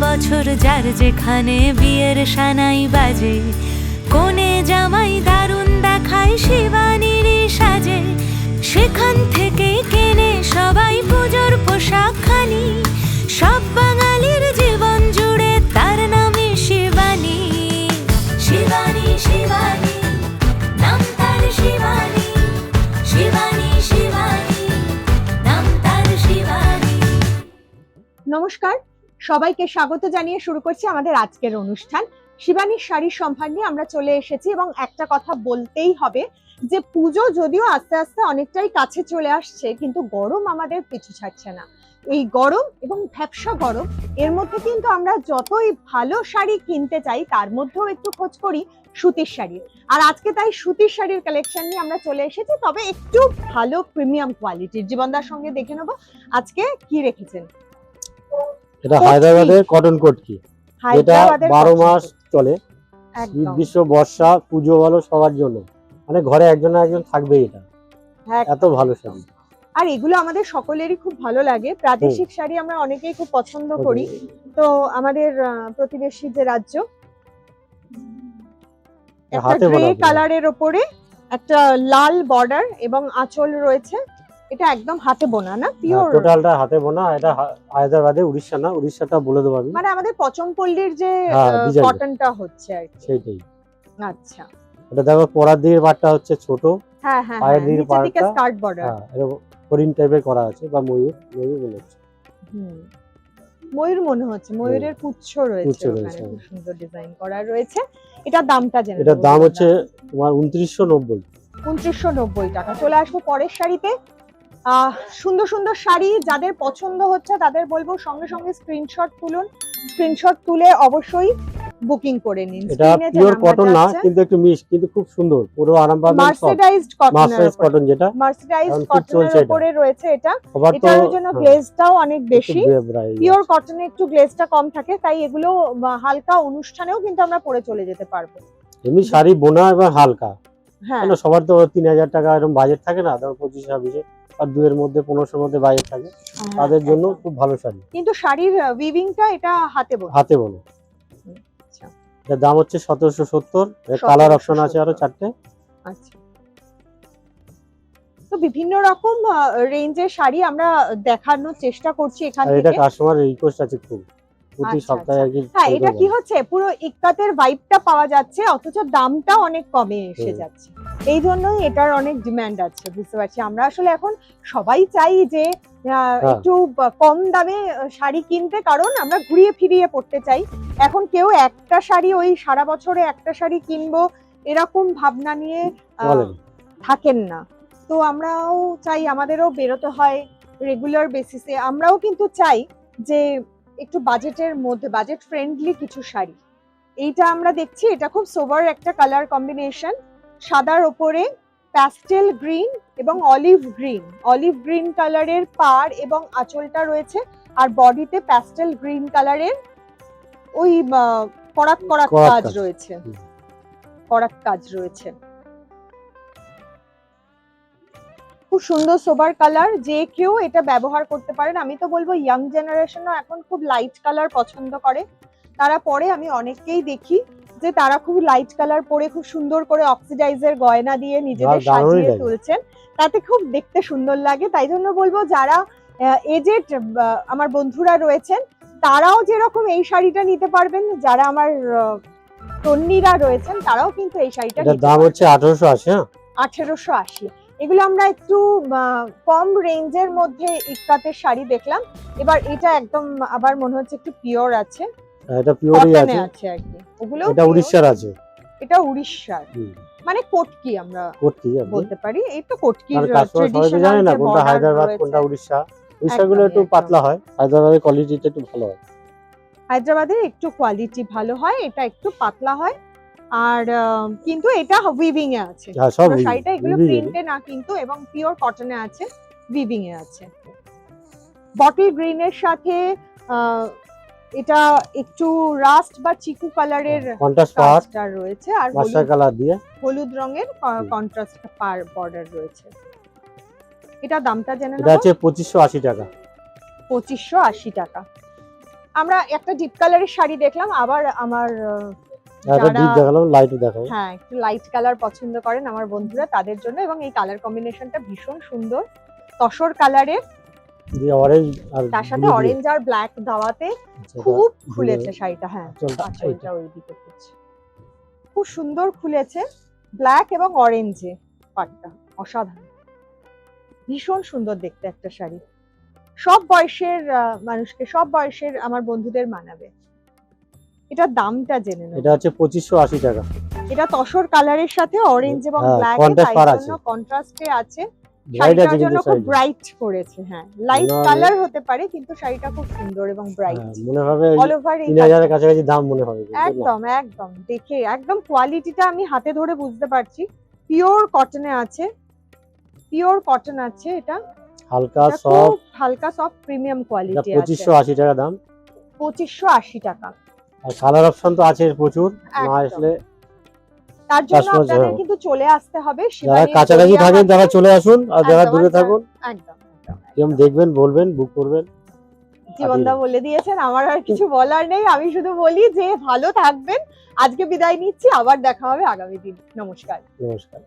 বছর যার যেখানে বিয়ের সানাই বাজে। কোনে জামাই দারুণ দেখায় শিবানীর সাজে। সেখান থেকে কেনে সবাই পুজোর পোশাক খানি। সব বাঙালির জীবন জুড়ে তার নামে শিবানী। শিবানী শিবানী শিবানী। শিবানী শিবানী। নমস্কার সবাইকে স্বাগত জানিয়ে শুরু করছি আমাদের আজকের অনুষ্ঠান। শিবানীর শাড়ির সম্ভার নিয়ে আমরা চলে এসেছি এবং একটা কথা বলতেই হবে যে পুজো যদিও আস্তে আস্তে অনেকটাই কাছে চলে আসছে, কিন্তু গরম আমাদের পিছু ছাড়ছে না। এই গরম এবং ভ্যাবসা গরম, এর মধ্যে কিন্তু আমরা যতই ভালো শাড়ি কিনতে চাই, তার মধ্যেও একটু খোঁজ করি সুতির শাড়ি আর আজকে তাই সুতির শাড়ির কালেকশন নিয়ে আমরা চলে এসেছি, তবে একটু ভালো প্রিমিয়াম কোয়ালিটির জীবনদার সঙ্গে দেখে নেব, আজকে কি রেখেছেন? এটা হায়দ্রাবাদের কটন কটকি এটা বারো মাস চলে। শীত গ্রীষ্ম বর্ষা পুজো বলো সবার জন্য। মানে ঘরে একজন না একজন থাকবে এটা। এত ভালো শাড়ি। আর এগুলো আমাদের সকলেরই খুব ভালো লাগে। প্রাদেশিক শাড়ি আমরা অনেকেই খুব পছন্দ করি। তো আমাদের প্রতিবেশী যে রাজ্য একটা গ্রে কালারের ওপরে একটা লাল বর্ডার এবং আঁচল রয়েছে। এটা একদম হাতে বোনা না? পিওর টোটালটা হাতে বোনা এটা হায়দ্রাবাদে উড়িষ্যা না উড়িষ্যাটা বলে দেবো আমি। মানে আমাদের পচমপল্লির যে হ্যাঁ। কটনটা হচ্ছে আর কি। সেইটাই। আচ্ছা। এটা দেখো পরার দিকের পাটটা হচ্ছে ছোট হ্যাঁ হ্যাঁ পায়ের হ্যাঁ, দিকে নিচের দিকে পাড়টা, স্কার্ট বর্ডার হ্যাঁ এরকম হরিণ টাইপের করা আছে বা ময়ূর ময়ূর মনে হচ্ছে। হুম। ময়ূর মনে হচ্ছে ময়ূরের পুচ্ছ রয়েছে ওখানে রয়েছে, খুব সুন্দর ডিজাইন করা রয়েছে। এটার দামটা জেনে এটার দাম হচ্ছে তোমার উনত্রিশশো নব্বই। উনত্রিশশো নব্বই টাকা। চলে আসব পরের শাড়িতে। সুন্দর সুন্দর শাড়ি যাদের পছন্দ হচ্ছে তাদের বলব সঙ্গে সঙ্গে স্ক্রিনশট তুলুন। স্ক্রিনশট তুলে অবশ্যই বুকিং করে নিন। এটা পিওর কটন না কিন্তু একটু মিক্স কিন্তু খুব সুন্দর পুরো আরাম পাবেন সব। মার্সিডাইজড কটন যেটা মার্সিডাইজড কটনের উপরে রয়েছে এটা। এটার জন্য হ্যাঁ, গ্লেজটাও অনেক বেশি। পিওর কটনে একটু গ্লেজটা কম থাকে তাই এগুলো হালকা অনুষ্ঠানেও কিন্তু আমরা পরে চলে যেতে পারব। এমনি শাড়ি বোনা এবং হালকা। হ্যাঁ। সবার তো তিন হাজার টাকা এরকম বাজেট থাকে না ধরো পঁচিশ ছাব্বিশে। আর দুয়ের মধ্যে পনেরোশোর মধ্যে বাইরে থাকে। তাদের জন্য খুব ভালো শাড়ি। কিন্তু শাড়ির উইভিংটা এটা হাতে বোনা। হাতে বোনা। আচ্ছা। এটার দাম হচ্ছে সতেরোশো সত্তর। কালার অপশন আছে আরও চারটে। আচ্ছা। তো বিভিন্ন রকম রেঞ্জের শাড়ি আমরা দেখানোর চেষ্টা করছি এখানে এটা কাস্টমার রিকোয়েস্ট আছে খুব। প্রতি আচ্ছা, সপ্তাহে আর কি হ্যাঁ এটা কি হচ্ছে? পুরো ইক্কাতের ভাইবটা পাওয়া যাচ্ছে অথচ দামটা অনেক কমে এসে যাচ্ছে। এই জন্যই এটার অনেক ডিমান্ড আছে বুঝতে পারছি। আমরা আসলে এখন সবাই চাই যে হ্যাঁ। একটু কম দামে শাড়ি কিনতে কারণ আমরা ঘুরিয়ে ফিরিয়ে পড়তে চাই। এখন কেউ একটা শাড়ি ওই সারা বছরে একটা শাড়ি কিনবো এরকম ভাবনা নিয়ে আহ, থাকেন না। তো আমরাও চাই আমাদেরও বেরোতে হয় রেগুলার বেসিসে আমরাও কিন্তু চাই যে একটু বাজেটের মধ্যে বাজেট ফ্রেন্ডলি কিছু শাড়ি। এইটা আমরা দেখছি এটা খুব সোভার একটা কালার কম্বিনেশন সাদার ওপরে প্যাস্টেল গ্রিন এবং অলিভ গ্রিন অলিভ গ্রিন কালারের পাড় এবং আঁচলটা রয়েছে আর বডিতে প্যাস্টেল গ্রিন কালারের ওই করাক কাজ কাজ। রয়েছে। করাক কাজ রয়েছে। খুব সুন্দর সোবার কালার যে কেউ এটা ব্যবহার করতে পারেন। আমি তো বলব ইয়াং জেনারেশনও এখন খুব লাইট কালার পছন্দ করে। তারা পরে আমি অনেককেই দেখি যে তারা খুব লাইট কালার পরে খুব সুন্দর করে অক্সিডাইজের গয়না দিয়ে নিজেদের সাজিয়ে। তুলছেন। তাতে খুব দেখতে সুন্দর লাগে। তাই জন্য বলব যারা এজেড আমার বন্ধুরা রয়েছেন তারাও যেরকম এই শাড়িটা নিতে পারবেন। যারা আমার তন্নিরা রয়েছেন তারাও কিন্তু এই শাড়িটা দাম হচ্ছে আঠারোশো আশি হ্যাঁ? আঠেরোশো আশি। এগুলো আমরা একটু কম রেঞ্জের মধ্যে ইক্কাতের শাড়ি দেখলাম। এবার এটা একদম আবার মনে হচ্ছে একটু পিওর আছে। এটা পিওরই আছে। আছে আর কি। ওগুলো এটা উড়িষ্যার আছে। এটা উড়িষ্যার। মানে কোটকি আমরা কটকি। বলতে পারি। এই তো কাস্টমার সবাই জানে না কোনটা হায়দ্রাবাদ কোনটা উড়িষ্যা। উড়িষ্যাগুলো একটু পাতলা হয়। হায়দ্রাবাদের কোয়ালিটিটা একটু ভালো হয়। হায়দ্রাবাদের একটু কোয়ালিটি ভালো হয় এটা একটু পাতলা হয়। আর কিন্তু এটা উইভিং এ আছে। হ্যাঁ শাড়িটা এগুলো প্রিন্টে না কিন্তু এবং পিওর কটনে আছে উইভিং এ আছে। বটল গ্রিন এর সাথে এটা একটু রাস্ট বা চিকু কালারের কন্ট্রাস্ট পার রয়েছে আর মাস্টার হলুদ কালার দিয়ে। হলুদ রঙের কন্ট্রাস্ট পার বর্ডার রয়েছে। এটা দামটা জেনে এটা নেব? হচ্ছে পঁচিশশো আশি টাকা। পঁচিশশো আশি টাকা। আমরা একটা ডিপ কালারের শাড়ি দেখলাম আবার আমার একটা যারা- ডিপ দেখালাম লাইটও দেখাবো হ্যাঁ একটু লাইট কালার পছন্দ করেন আমার বন্ধুরা তাদের জন্য এবং এই কালার কম্বিনেশনটা ভীষণ সুন্দর। তসর কালারের দিয়ে অরেঞ্জ আর তার সাথে অরেঞ্জ আর ব্ল্যাক দেওয়াতে আচ্ছা, খুব খুলেছে শাড়িটা হ্যাঁ। আঁচলটা আঁচলটা ওই দিকে খুলছে। খুব সুন্দর খুলেছে। ব্ল্যাক এবং অরেঞ্জে পাটটা অসাধারণ। ভীষণ সুন্দর দেখতে একটা শাড়ি। সব বয়সের মানুষকে সব বয়সের আমার বন্ধুদের মানাবে। এটার দামটা জেনে নেব। এটা হচ্ছে পঁচিশশো আশি টাকা। এটা তসর কালারের সাথে অরেঞ্জ এবং হ্যাঁ, ব্ল্যাক contrast তাই জন্য। কন্ট্রাস্টে আছে। শাড়িটার জন্য খুব ব্রাইট করেছে হ্যাঁ। লাইট কালার হতে পারে কিন্তু শাড়িটা খুব সুন্দর এবং ব্রাইট হ্যাঁ, মনে হবে অল ওভার এই তিন কাছাকাছি দাম মনে হবে একদম একদম। দেখে একদম কোয়ালিটিটা আমি হাতে ধরে বুঝতে পারছি। পিওর কটনে আছে। পিওর কটন আছে এটা। হালকা এটা সফট হালকা সফট প্রিমিয়াম কোয়ালিটি আছে। পঁচিশশো আশি টাকা দাম। পঁচিশশো আশি টাকা। আর কালার অপশন তো আছে প্রচুর না আসলে তার জন্য আপনাদের কিন্তু চলে আসতে হবে যারা কাছাকাছি থাকেন তারা চলে আসুন আর যারা দূরে থাকুন একদম একদম দেখবেন বলবেন বুক করবেন। জীবনদা বলে দিয়েছেন আমার আর কিছু বলার নেই। আমি শুধু বলি যে ভালো থাকবেন। আজকে বিদায় নিচ্ছি আবার দেখা হবে আগামী দিন। নমস্কার। নমস্কার।